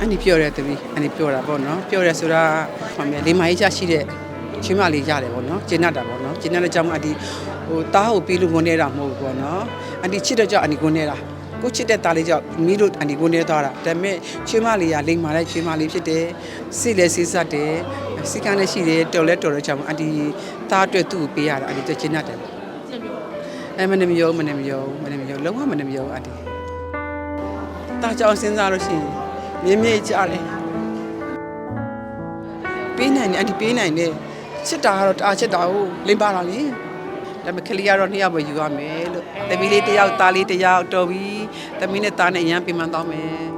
အန်ဒီပြောတယ်တပီအန်ဒီပြောတာပေါ့နော်ပြောတယ်ဆိုတာဟောမယ်လေးမကြီးချရှိတဲ့ချင်းမလေးရတယ်ပေါ့နော်ကျင်းတ်တာပေါ့နော်ကျင်းတ်တဲ့ကြောင့်အန်ဒီဟိုတားကိုပြီးလို့ဝင်နေတာမဟုတ်ဘူးပေါ့နော်အန်ဒီချစ်တဲ့ကြောင့်အန်ဒီဝင်နေတာကိုချစ်တဲ့တားလေးကြောင့်မီးတို့အန်ဒီဝင်နေသွားတာဒါပေမဲ့ချင်းမလေးကလိမ်မာတဲ့ချင်းမလေးဖြစ်တယ်စိလည်းစိစက်တယ်စိကန်းလည်းရှိတယ်တော်လည်းတော်တဲ့ကြောင့်အန်ဒီတားအတွက်သူ့ကိုပေးရတာအန်ဒီကျင်းတ်တယ်အဲမနေမယုံမနေမယုံမနေမယုံလုံးဝမနေမယုံအန်ဒီတားကြောင့်စဉ်းစားလို့ရှိရင် မြင်းမြင့်ကြတယ်ပေးနိုင်တယ်အန်တီပေးနိုင်တယ်ချစ်တာကတော့တအားချစ်တာကိုလိမ့်ပါတာလေဒါပေမဲ့ကလေးကတော့နှစ်ယောက်ပဲယူရမယ်လို့သမီးလေးတစ်ယောက်သားလေးတစ်ယောက်တော်ပြီသမီးနဲ့သားနဲ့အရန်ပြင်ပန်းတော့မယ်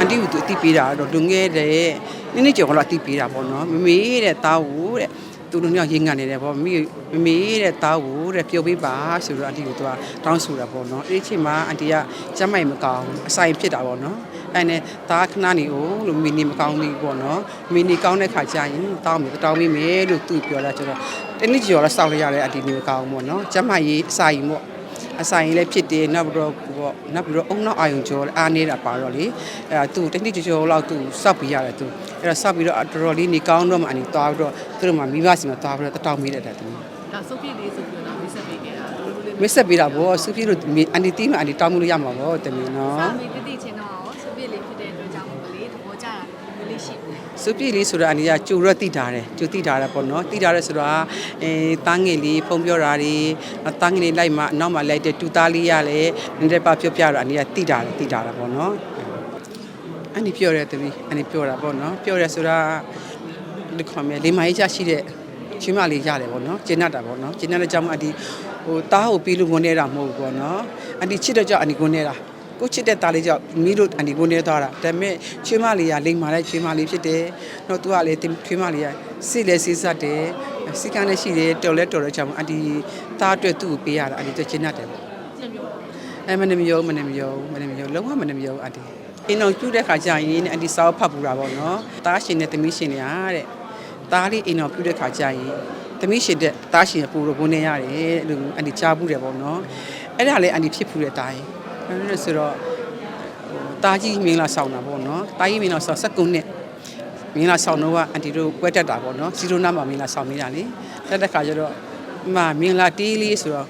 အန်တီကသူအတိပေးတာတော့လူငယ်တဲ့နည်းနည်းကြော်တော့အတိပေးတာပေါ့နော်မမေတဲ့သားကိုတဲ့ သူတို့ညောင်ရင်ကန်နေတယ်ပေါ့မမေမမေတဲ့သားကိုတဲ့ပြုတ်ပေးပါဆိုတော့အန်တီကသူကတောင်းဆိုတာပေါ့နော်အဲ့ဒီချိန်မှာအန်တီကကျမ်းမိုက်မကောင်းအဆိုင်ဖြစ်တာပေါ့နော်အဲ့နဲ့သားခဏနေ哦လို့မီနီမကောင်းဘူးပေါ့နော်မီနီကောင်းတဲ့ခါကျရင်တောင်းမယ်တောင်းပေးမယ်လို့သူပြောလာကျတော့တနည်းကျော်တော့စောက်ရရတဲ့အန်တီနေမကောင်းဘူးပေါ့နော်ကျမ်းမိုက်ရေးအဆိုင်ပေါ့အဆိုင်လည်းဖြစ်တယ်နောက်ပြီးတော့ပေါ့နောက်ပြီးတော့အုံနောက်အာယုံကျော်အားနေတာပါတော့လေအဲ့ဒါသူတတိကျော်လောက်သူစောက်ပြီးရတယ်သူ အဲ့တော့စောက်ပြီးတော့တော်တော်လေးနေကောင်းတော့မှအနီသွားပြီးတော့သူတို့မှမိဘစီမှာသွားပြီးတော့တတောင်းမိတယ်တဲ့သူဒါစုပ်ပြည့်လေးဆိုပြီးတော့မိတ်ဆက်ပေးခဲ့တာတို့တို့လေးမစ်ဆက်ပြီးတာဗောစုပြေလို့အန်တီတီးမှအန်တီတောင်းမှုလို့ရမှာဗောတမီနော်စာမေတတိချင်းတော့စုပ်ပြည့်လေးဖြစ်တဲ့အတွက်ကြောင့်မလေးသဘောကျတာမျိုးလေးရှိတယ်စုပြေလေးဆိုတာအန်တီကကြိုတော့တိထားတယ်ကြိုတိထားတယ်ပေါ့နော်တိထားတယ်ဆိုတာအဲတန်းငယ်လေးဖုံပြောတာတွေတန်းငယ်လေးလိုက်မှနောက်မှလိုက်တဲ့တူသားလေးရလဲနည်းနည်းပါပြောပြတော့အန်တီကတိထားတယ်တိထားတာပေါ့နော် အန်ဒီပြောတယ်တပီအန်ဒီပြောတာပေါ့နော်ပြောတယ်ဆိုတာဒီခေါ်မယ်လေးမကြီးချရှိတဲ့ချင်းမလေးရတယ်ပေါ့နော်ကျင်းတ်တာပေါ့နော်ကျင်းတ်တဲ့ကြောင့်အန်ဒီဟိုတားကိုပြီးလို့ဝင်နေတာမဟုတ်ဘူးပေါ့နော်အန်ဒီချစ်တဲ့ကြောင့်အန်ဒီဝင်နေတာကိုချစ်တဲ့တားလေးကြောင့်မီးတို့အန်ဒီဝင်နေသွားတာဒါပေမဲ့ချင်းမလေးကလိမ်မာတဲ့ချင်းမလေးဖြစ်တယ်တော့သူကလေချင်းမလေးကစိလည်းစိစက်တယ်စိကန်းလည်းရှိတယ်တော်လည်းတော်တဲ့ကြောင့်အန်ဒီတားအတွက်သူ့ကိုပေးရတာအန်ဒီကျင်းတ်တယ်ပေါ့အဲမနေမယုံမနေမယုံမနေမယုံလုံးဝမနေမယုံအန်တီ အင်းအောင်ကျူတဲ့ခါကျရင်အန်တီစာအုပ်ဖတ်ပူတာပေါ့နော်တားရှင်နဲ့သမီးရှင်တွေဟာတဲ့တားလေးအင်းအောင်ကျူတဲ့ခါကျရင်သမီးရှင်တဲ့တားရှင်ပူတော့ဘုန်းနေရတယ်အဲ့လိုအန်တီကြားဘူးတယ်ပေါ့နော်အဲ့ဒါလည်းအန်တီဖြစ်ဖူးတဲ့တားရင်အဲ့လိုဆိုတော့တားကြီးမင်းလာဆောင်တာပေါ့နော်တားကြီးမင်းလာဆောင်19နှစ်မင်းလာဆောင်တော့ကအန်တီတို့ကွဲတက်တာပေါ့နော်ဇီရိုနာမှာမင်းလာဆောင်နေတာလေတက်တဲ့ခါကျတော့အမမင်းလာတေးလေးဆိုတော့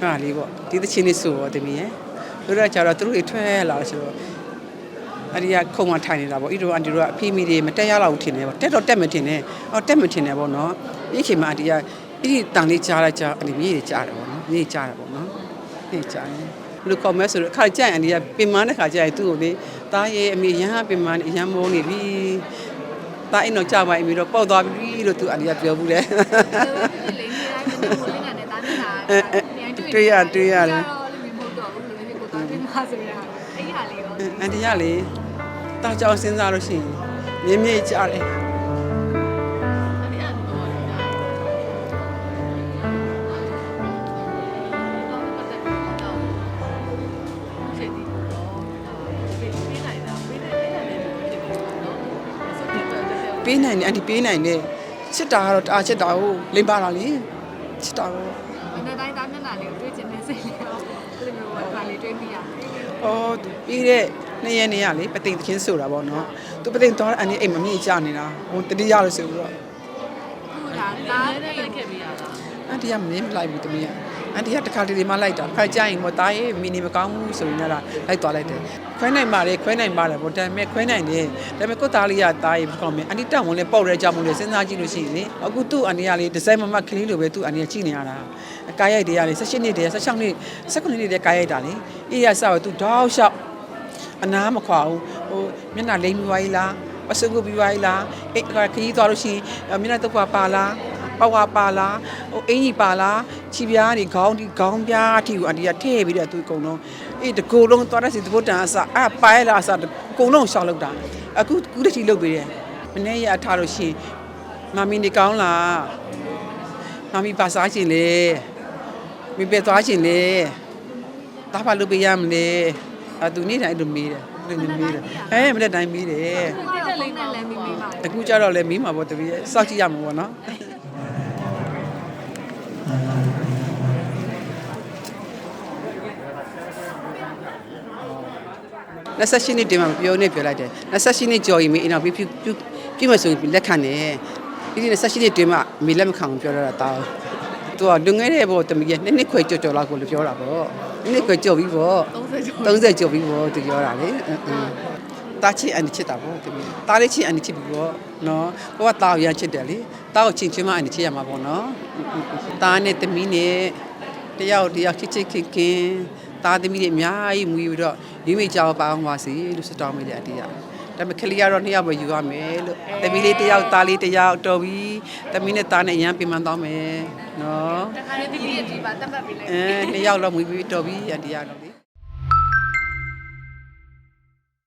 ဟာလေးပေါ့ဒီသချင်းလေးဆိုတော့တမီးရယ်တို့တော့ကျတော့သူတို့တွေထွက်လာဆိုတော့ အဒီကခုံမထိုင်နေတာပေါ့ဤတို့အန်တီတို့ကအဖေးမိတွေမတက်ရတော့ဘူးထင်တယ်ပေါ့တက်တော့တက်မထင်နဲ့အော်တက်မထင်နဲ့ပေါ့နော်ဒီချိန်မှာအဒီကဒီတန်လေးကြားလိုက်ကြားအဒီမြေကြီးကြားတယ်ပေါ့နော်မြေကြီးကြားတယ်ပေါ့နော်မြေကြားတယ်ဘယ်လိုကောက်မဲဆိုတော့ခါကြိုင်အန်ဒီကပင်မတဲ့ခါကြိုင်သူ့ကိုလေတားရဲ့အမေရဟပင်မအရန်မိုးနေပြီတားအိမ်တော့ကြာပါအမေတော့ပေါက်သွားပြီလို့သူအန်ဒီကပြောဘူးလေလေးနေတိုင်းမနေဘူးလေးနဲ့တားနေတာအဲအဲတွေ့ရတွေ့ရတယ် အဲ့ဒီဟာလေးတော့အန်တီကလေတာကြောင်စဉ်းစားလို့ရှိရင်မြင်းမြင့်ကြတယ်အဲ့ဒီအတော့ဒါဖြစ်ဒီတော့ပေးနိုင်တာပေးနိုင်တယ်လည်းဖြစ်ပြီနော်စုပ်ပြည့်တော့တဲ့ပေးနိုင်တယ်အန်တီပေးနိုင်တယ်ချစ်တာကတော့တအားချစ်တာကိုလိမ့်ပါတာလေချစ်တာကို မနေ့တိုင်းသားမျက်နှာလေးကိုတွေ့ချင်တဲ့စိတ်လေးတော့အဲ့လိုမျိုးဘာလေးတွေ့မိရ အော်ပြီးတဲ့နှစ်ရက်နေရလေပသိမ်သချင်းဆိုတာပေါ့နော်သူပသိမ်သွားတဲ့အန်တီအိမ်မမြင့်ကြနေတာဟိုတတိယလို့ဆိုပြီးတော့ခုဒါဒါသားလည်းလိုက်ခဲ့ပြီရတာအန်တီကမင်းမလိုက်ဘူးတမီးက အန်တီကတခါတလေမှလိုက်တာခါကြရင်မသားရဲ့မီနီမကောင်းဘူးဆိုရင်လည်းလိုက်သွားလိုက်တယ်ခွဲနိုင်ပါတယ်ခွဲနိုင်ပါတယ်ဗောဒါပေမဲ့ခွဲနိုင်တယ်ဒါပေမဲ့ကိုသားလေးကသားရဲ့ကောင်းမယ်အန်တီတောင်းဝင်လဲပေါက်ရဲကြမှုလဲစဉ်းစားကြည့်လို့ရှိရင်လေအခုသူ့အန်တီကလေဒီဇိုင်းမမကလေးလိုပဲသူ့အန်တီကကြည့်နေရတာကားရိုက်တွေကလေ16နှစ်တည်း16နှစ်19နှစ်တည်းကားရိုက်တာလေအေးရဆောက်သူတောက်လျှောက်အနာမခွာဘူးဟိုမျက်နှာလိမ့်ပြီးွားကြီးလားပစုပ်ပြီးွားကြီးလားအိတ်ခရီးသွားလို့ရှိရင်မျက်နှာတုပ်ပါလား ပဝါပါလားဟိုအင်ကြီးပါလားခြေပြားတွေခေါင်းဒီခေါင်းပြားအထိကိုအန်တီကထည့်ပြီးတော့သူအကုန်လုံးအေးတကူလုံးသွားတဲ့စီသဘောတန်အစအပါရလားအစအကုန်လုံးရှောက်လောက်တာအခုကူတချီလုတ်ပေးတယ်မနေ့ရထားလို့ရှိရင်မမီနေကောင်းလားမမီပါစားခြင်းလေမိပဲသွားခြင်းလေတားပါလုတ်ပေးရမလဲအသူနေ့တိုင်းအဲ့လိုမေးတယ်အဲ့လိုမေးတယ်အဲမနေ့တိုင်းမေးတယ်တိတ်တဲ့လေးနဲ့လည်းမိမိပါအခုကျတော့လည်းမီးမှာပေါ့တပည့်ရဲ့စောက်ကြည့်ရမှာပေါ့နော် 28နှစ်တင်မှာမပြောနဲ့ပြောလိုက်တယ်28နှစ်ကြော်ရင်မေအိမ်တော်ပြပြပြပြမဆိုရင်လက်ခံတယ်ဒီဒီ28နှစ်တင်မှာမေလက်မခံဘူးပြောတော့တာတောင်းသူကလွန်ခဲ့တဲ့ဘောတမီးရဲ့နှစ်နှစ်ခွဲကြော်ကြော်လောက်ကိုလို့ပြောတာပေါ့နှစ်နှစ်ခွဲကြော်ပြီးပေါ့30ကျော်30ကျော်ပြီပေါ့သူပြောတာလေအင်းအင်း တာချစ်အန်ချစ်တာပေါ့တမီးတားလေးချစ်အန်ချစ်ပြီပေါ့နော်ကိုကတာကိုရမ်းချစ်တယ်လေတာကိုချင်းချင်းမအန်ချစ်ရမှာပေါ့နော်တာနဲ့တမီးနဲ့တယောက်တယောက်ချစ်ချစ်ခင်ခင်တာသမီးတွေအများကြီးမူပြီးတော့မိမိကြောက်ပါအောင်ပါစီလို့စတောင်းမိတဲ့အတေးရဒါပေမဲ့ကလေးကတော့နှစ်ယောက်ပဲယူရမယ်လို့တမီးလေးတယောက်တားလေးတယောက်တော်ပြီတမီးနဲ့တာနဲ့အရန်ပြင်မှန်သွားမယ်နော်တခါလေးဒီဒီဒီပါတက်ပတ်ပြီးလိုက်အဲနှစ်ယောက်တော့မူပြီးတော်ပြီအတေးရတော့လေ